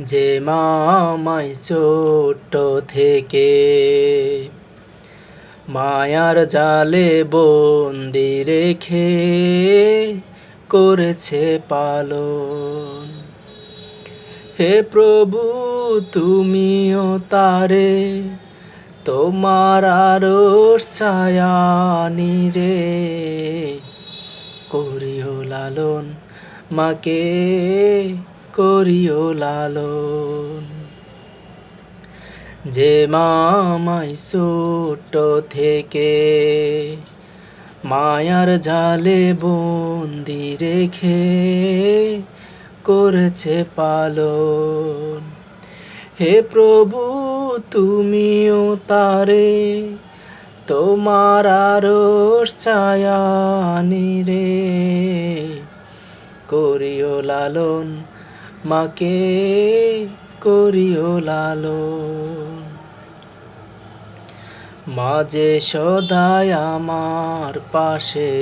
যে মামাই ছোট্ট থেকে মায়ার জালে বন্দি রেখে করেছে পালন। হে প্রভু, তুমিও তারে তোমার আরশ ছায়া নিরে করিও লালন মাকে করিও লালন। যে মামাই ছোট থেকে মায়ার জালে বন্দি রেখে করেছে পালন। হে প্রভু, তুমিও তারে তোমার আরশ ছায়া নিরে করিও লালন মাকে করিও লালন। মাঝে সদায় আমার পাশে,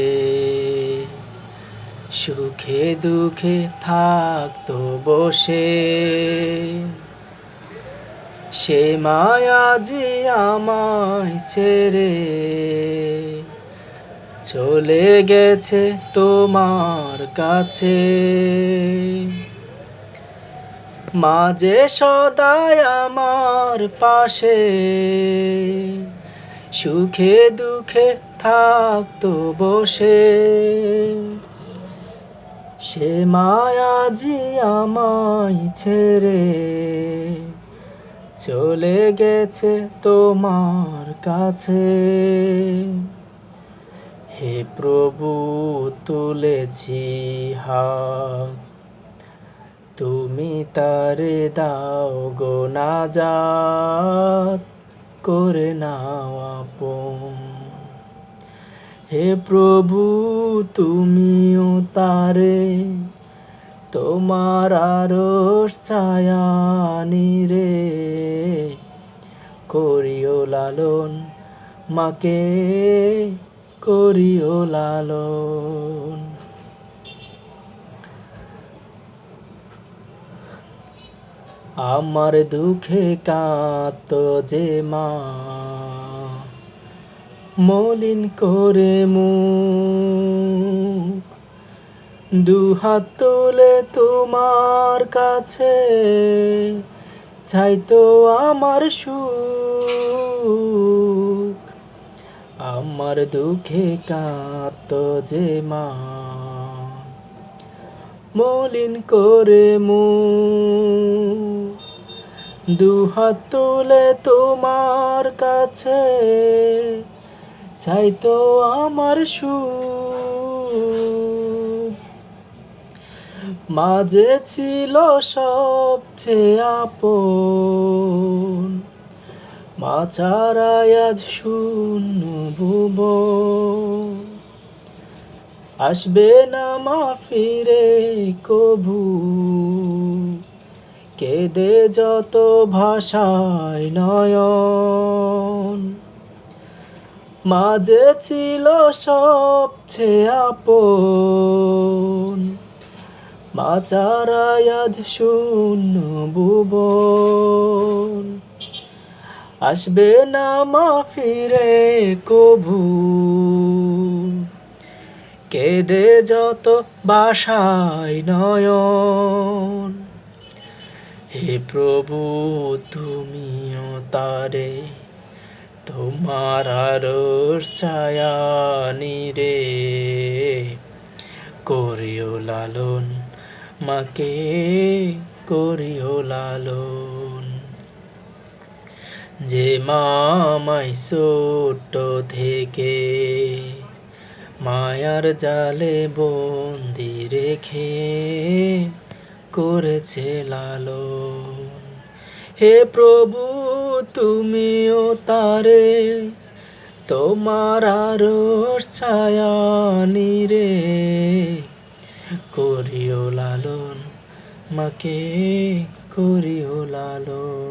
সুখে দুঃখে থাকতো বসে। সে মায়া যে আমায় ছেড়ে চলে গেছে তোমার কাছে। মাঝে সদায় আমার পাশে। সুখে দুঃখে থাকতো বসে। সে মায়াজি আমায় ছেড়ে চলে গেছে তোমার কাছে। হে প্রভু, তুলেছি হাত। তুমি তারে দাও গো না যাত করে নাও আপন। হে প্রভু, তুমিও তারে, তোমার আরশ ছায়া নিরে। করিও লালন, মাকে করিও লালন। আমার দুঃখে কাত যে মা। মলিন করে মু দুহাত তুলে তোমার কাছে চাইতো আমার সুখ। আমার দুঃখে কাত যে মা। মলিন করে মুখ দুহাত তুলে তোমার কাছে, চাই তো আমার সু মাঝে ছিল সবচেয়ে আপন, মা ছাড়াই আজ শূন্য ভুব আসবে না মা ফিরে কভু কেঁদে যত ভাষায় নয়ন। মাঝে ছিল সবচেয়ে আপন। মা চারাই আজ শূন্য ভুবন। আসবে না মা ফিরে কভু। কেঁদে যত বাসায় নয়ন। হে প্রভু, তুমিও তারে। তোমার আরশ ছায়া নিরে করিও লালন, মাকে করিও লালন। যে মামাই ছোট থেকে মায়ার জালে বন্দি রেখে করেছে লালো হে প্রভু, তুমিও তারে, তোমার আরও ছায়া নিরে। করিও লালন, মাকে করিও লালন।